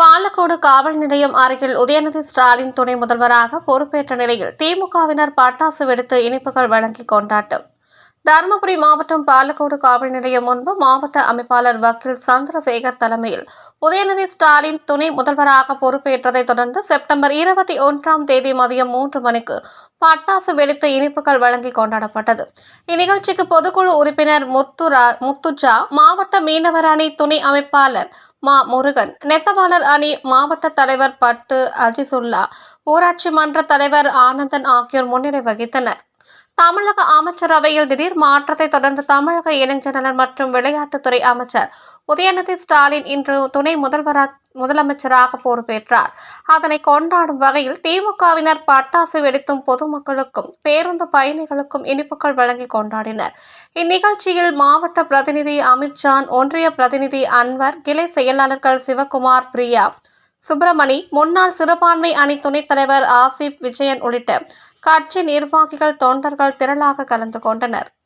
பாலக்கோடு காவல் நிலையம் அருகில் உதயநிதி ஸ்டாலின் துணை முதல்வராக பொறுப்பேற்ற நிலையில் திமுகவினர் பட்டாசு வெடித்து இனிப்புகள் வழங்கி கொண்டாட்டம். தருமபுரி மாவட்டம் பாலக்கோடு காவல் நிலையம் முன்பு மாவட்ட அமைப்பாளர் வக்கீல் சந்திரசேகர் தலைமையில் உதயநிதி ஸ்டாலின் துணை முதல்வராக பொறுப்பேற்றதைத் தொடர்ந்து செப்டம்பர் இருபத்தி ஒன்றாம் தேதி மதியம் மூன்று மணிக்கு பட்டாசு வெடித்து இனிப்புகள் வழங்கி கொண்டாடப்பட்டது. இந்நிகழ்ச்சிக்கு பொதுக்குழு உறுப்பினர் முத்துரா முத்துஜா மாவட்ட மீனவர் அணி துணை அமைப்பாளர் மா முருகன் நெசவாளர் அணி மாவட்ட தலைவர் பட்டு அஜிசுல்லா ஊராட்சி மன்ற தலைவர் ஆனந்தன் ஆகியோர் முன்னிலை வகித்தனர். தமிழக அமைச்சரவையில் திடீர் மாற்றத்தை தொடர்ந்து தமிழக இளைஞர் மற்றும் விளையாட்டுத்துறை அமைச்சர் உதயநிதி ஸ்டாலின் இன்று துணை முதல்வராக முதலமைச்சராக பொறுப்பேற்றார். அதனை கொண்டாடும் வகையில் திமுகவினர் பட்டாசு வெடித்தும் பொதுமக்களுக்கும் பேருந்து பயணிகளுக்கும் இனிப்புகள் வழங்கி கொண்டாடினர். இந்நிகழ்ச்சியில் மாவட்ட பிரதிநிதி அமித்ஜான் ஒன்றிய பிரதிநிதி அன்வர் கிளை செயலாளர்கள் சிவகுமார் பிரியா சுப்பிரமணி முன்னாள் சிறுபான்மை அணி துணைத் தலைவர் ஆசிப் விஜயன் உள்ளிட்ட கட்சி நிர்வாகிகள் தொண்டர்கள் திரளாக கலந்து கொண்டனர்.